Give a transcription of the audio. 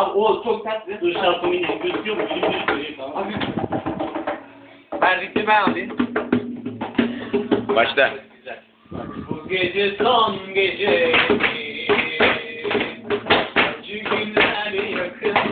Abi o çok ters ve dur şartım yine gözüküyor mu? Şimdi gözüküyor. Abi. Ben ritmi ben alayım. Başla. Bu gece son gece. Acı günler yakın.